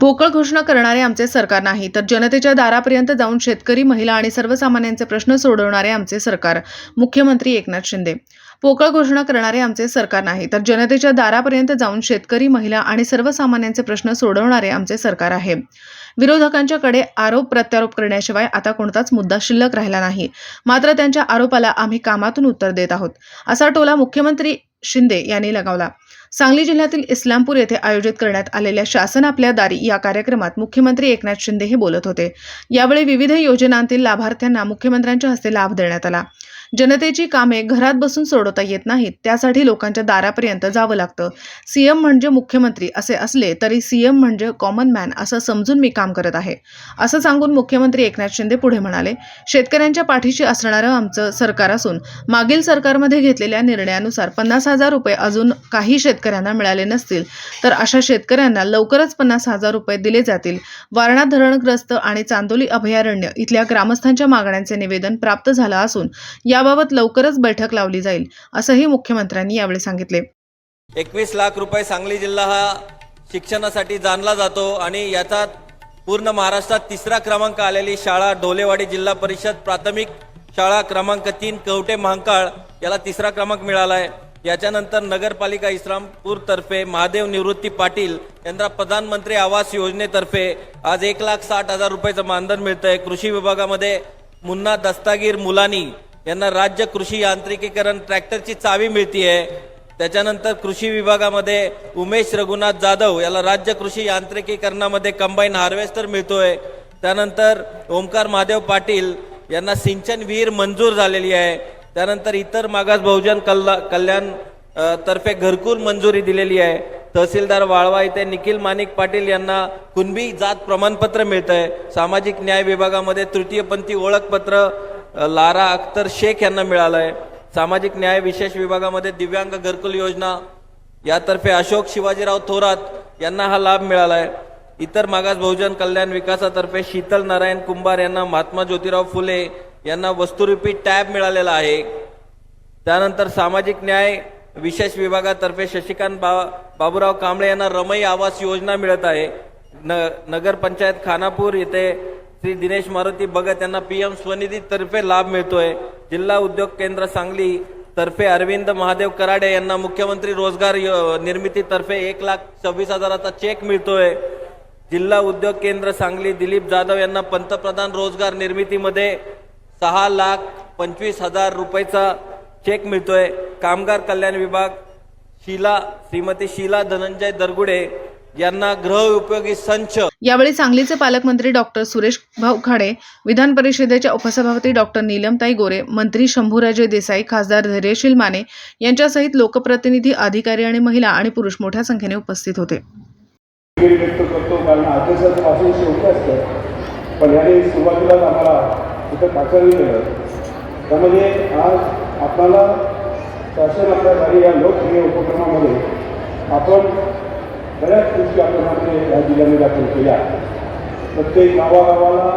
पोकळ घोषणा करणारे आमचे सरकार नाही तर जनतेच्या दारापर्यंत जाऊन शेतकरी महिला आणि सर्वसामान्यांचे प्रश्न सोडवणारे आमचे सरकार. मुख्यमंत्री एकनाथ शिंदे. पोकळ घोषणा करणारे आमचे सरकार नाही तर जनतेच्या दारापर्यंत जाऊन शेतकरी महिला आणि सर्वसामान्यांचे प्रश्न सोडवणारे आमचे सरकार आहे. विरोधकांच्याकडे आरोप प्रत्यारोप करण्याशिवाय आता कोणताच मुद्दा शिल्लक राहिला नाही. मात्र त्यांच्या आरोपाला आम्ही कामातून उत्तर देत आहोत. असा टोला मुख्यमंत्री शिंदे यांनी लगावला. सांगली जिल्ह्यातील इस्लामपूर येथे आयोजित करण्यात आलेल्या शासन आपल्या दारी या कार्यक्रमात मुख्यमंत्री एकनाथ शिंदे हे बोलत होते. यावेळी विविध योजनांतील लाभार्थ्यांना मुख्यमंत्र्यांच्या हस्ते लाभ देण्यात आला. जनतेची कामे घरात बसून सोडवता येत नाहीत. त्यासाठी लोकांच्या दारापर्यंत जावं लागतं. सीएम म्हणजे मुख्यमंत्री असे असले तरी सीएम म्हणजे कॉमन मॅन असं समजून मी काम करत आहे. असं सांगून मुख्यमंत्री एकनाथ शिंदे पुढे म्हणाले शेतकऱ्यांच्या पाठीशी असणारं आमचं सरकार असून मागील सरकारमध्ये घेतलेल्या निर्णयानुसार पन्नास हजार रुपये अजून काही शेतकऱ्यांना मिळाले नसतील तर अशा शेतकऱ्यांना लवकरच पन्नास हजार रुपये दिले जातील. वारणा धरणग्रस्त आणि चांदोली अभयारण्य इथल्या ग्रामस्थांच्या मागण्यांचे निवेदन प्राप्त झालं असून या याबाबत लवकरच बैठक लावली जाईल असंही मुख्यमंत्र्यांनी यावेळी सांगितले. एकवीस लाख रुपये सांगली जिल्हा हा शिक्षणासाठी जाणला जातो आणि याचा पूर्ण महाराष्ट्रात तिसरा क्रमांक आलेली शाळा ढोलेवाडी जिल्हा परिषद प्राथमिक शाळा क्रमांक तीन कवटे महांकाळ याला तिसरा क्रमांक मिळाला आहे याच्यानंतर नगरपालिका इस्लामपूरतर्फे महादेव निवृत्ती पाटील यांना प्रधानमंत्री आवास योजनेतर्फे आज एक लाख साठ हजार रुपयाचं मानधन मिळतंय. कृषी विभागामध्ये मुन्ना दस्तागीर मुलानी यांना राज्य कृषी यांत्रिकीकरण ट्रॅक्टरची चावी मिळतीये. त्याच्यानंतर कृषी विभागामध्ये उमेश रघुनाथ जाधव याला राज्य कृषी यांत्रिकीकरणामध्ये कंबाईन हार्वेस्टर मिळतोय. त्यानंतर ओमकार महादेव पाटील यांना सिंचन विहीर मंजूर झालेली आहे. त्यानंतर इतर मागास बहुजन कल्ला कल्याण तर्फे घरकुल मंजुरी दिलेली आहे. तहसीलदार वाळवा इथे निखिल माणिक पाटील यांना कुणबी जात प्रमाणपत्र मिळत आहे सामाजिक न्याय विभागामध्ये तृतीयपंथी ओळखपत्र लारा अख्तर शेख यांना मिळालं आहे सामाजिक न्याय विशेष विभागामध्ये दिव्यांग घरकुल योजना यातर्फे अशोक शिवाजीराव थोरात यांना हा लाभ मिळाला आहे इतर मागास बहुजन कल्याण विकासातर्फे शीतल नारायण कुंभार यांना महात्मा ज्योतिराव फुले यांना वस्तुरूपी टॅब मिळालेला आहे. त्यानंतर सामाजिक न्याय विशेष विभागातर्फे शशिकांत बा बाबूराव कांबळे यांना रमई आवास योजना मिळत आहे. न नगरपंचायत खानापूर येथे श्री दिनेश मारुती भगत यांना पी एम स्वनिधी तर्फे लाभ मिळतोय. जिल्हा उद्योग केंद्र सांगली तर्फे अरविंद महादेव कराडे यांना मुख्यमंत्री रोजगार निर्मिती निर्मितीतर्फे एक लाख सव्वीस हजाराचा चेक मिळतोय. जिल्हा उद्योग केंद्र सांगली दिलीप जाधव यांना पंतप्रधान रोजगार निर्मितीमध्ये सहा लाख पंचवीस हजार रुपयेचा चेक मिळतोय. कामगार कल्याण विभाग शीला श्रीमती शीला धनंजय दरगुडे यांना गृह उपयोगी संच. यावेळी सांगलीचे पालकमंत्री डॉक्टर सुरेश भाऊ खाडे विधान परिषदेच्या उपसभापती डॉक्टर नीलमताई गोरे मंत्री शंभूराजे देसाई खासदार धैर्यशील माने यांच्यासहित लोकप्रतिनिधी अधिकारी आणि महिला आणि पुरुष मोठ्या संख्येने उपस्थित होते. पण याने सुरुवातीलाच आम्हाला इथं पाचारलं गेलं त्यामध्ये आज आपल्याला शासन आपल्या घरी या लोकप्रिय उपक्रमामध्ये आपण बऱ्याच गोष्टी आपण आपले या जिल्ह्यामध्ये दाखल केल्या प्रत्येक गावागावाला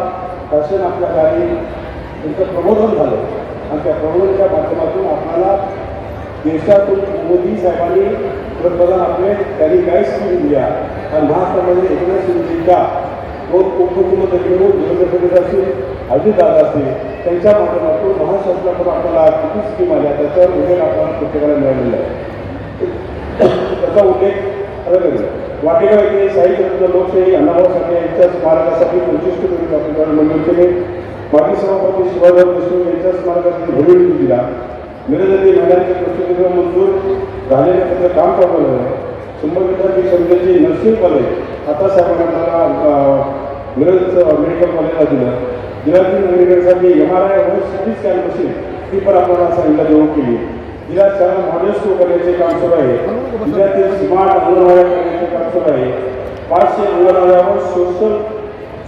शासन आपल्या गाडी त्यांचं प्रबोधन झालं आणि त्या प्रबोधनाच्या माध्यमातून आपल्याला देशातून मोदी साहेबांनी पंतप्रधान आपले त्यांनी काय स्कीम दिल्या आणि महाराष्ट्रामध्ये एकनाथ शिंदेच्या दोन उपमुख्यमंत्री म्हणून देवेंद्र फडणवीस असतील अजितदादा असतील त्यांच्या माध्यमातून महाराष्ट्रातून आपल्याला किती स्कीम आल्या त्याच्यावर उल्लेख आपल्याला प्रत्येकाला मिळालेला आहे. त्याचा उल्लेख वाटेगाव येथे साहित्य लोकशाही अण्णाभाऊ साठे यांच्या स्मारकासाठी पंचवीस कोटी रुपये आपण मंजूर केले. माजी सभापती शिवाजीराव देशमुख यांच्या स्मारकासाठी भूमी दिला. मिरजती महिलांच्या पुस्तकाचं मंजूर झालेलं त्याचं काम चालू आहे. शंभर विद्यार्थी संस्थेची नर्सिंग कॉलेज आता साहेबांना आपल्याला मिरजचं मेडिकल कॉलेजला दिलं. जिल्ह्यातील नागरिकांसाठी एम आर आय व सिटी स्कॅन मशीन ती पण आपण सांगितलं देऊ केली. जिल्ह्यात शाळा मॉडेल स्कूल करण्याचे काम सुरू आहे. जिल्ह्यातील स्मार्ट अंगणवाड्या करण्याचे काम सुरू आहे. पाचशे अंगणवाड्यावर सोशल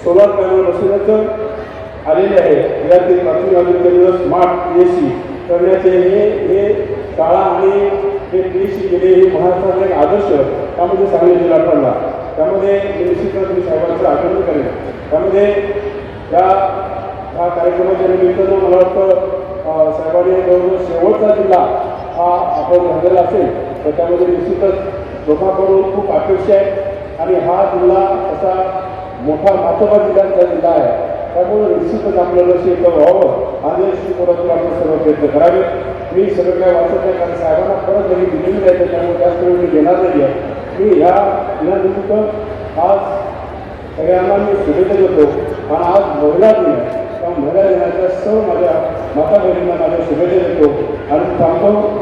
सोलार पॅनल बसवण्याचं आलेले आहे. जिल्ह्यातील प्राथमिक आरोग्य केंद्र स्मार्ट एस सी करण्याचे हे हे शाळा आणि हे पी एस सी केले हे महाराष्ट्राचा एक आदर्श. त्यामध्ये सांगली जिल्हा ठरला त्यामध्ये निश्चितच मी साहेबांचं अभिनंदन करेन त्यामध्ये या ह्या कार्यक्रमाच्या निमित्तानं मला वाटतं साहेबांनी जवळजवळ शेवटचा जिल्हा हा आपण झालेला असेल तर त्यामध्ये निश्चितच लोकांकडून खूप अपेक्षा आहे. आणि हा जिल्हा असा मोठा मातोबा जिल्ह्यांचा जिल्हा आहे. त्यामुळे निश्चितच आपल्याला शेत व्हावं आणि शिवपुरातून आपण सर्व प्रयत्न करावे. मी सगळं काय वाचत नाही कारण साहेबांना परत घरी दिलेली आहे त्याच्यामुळे जास्त वेळ मी घेणार नाही आहे. मी ह्या दिनानिमित्त आज सगळ्यांना मी शुभेच्छा देतो. आणि आज महिला दिन त्या महिला दिनाच्या सर्व माझ्या माता बहिणींना माझ्या शुभेच्छा देतो आणि थांबतो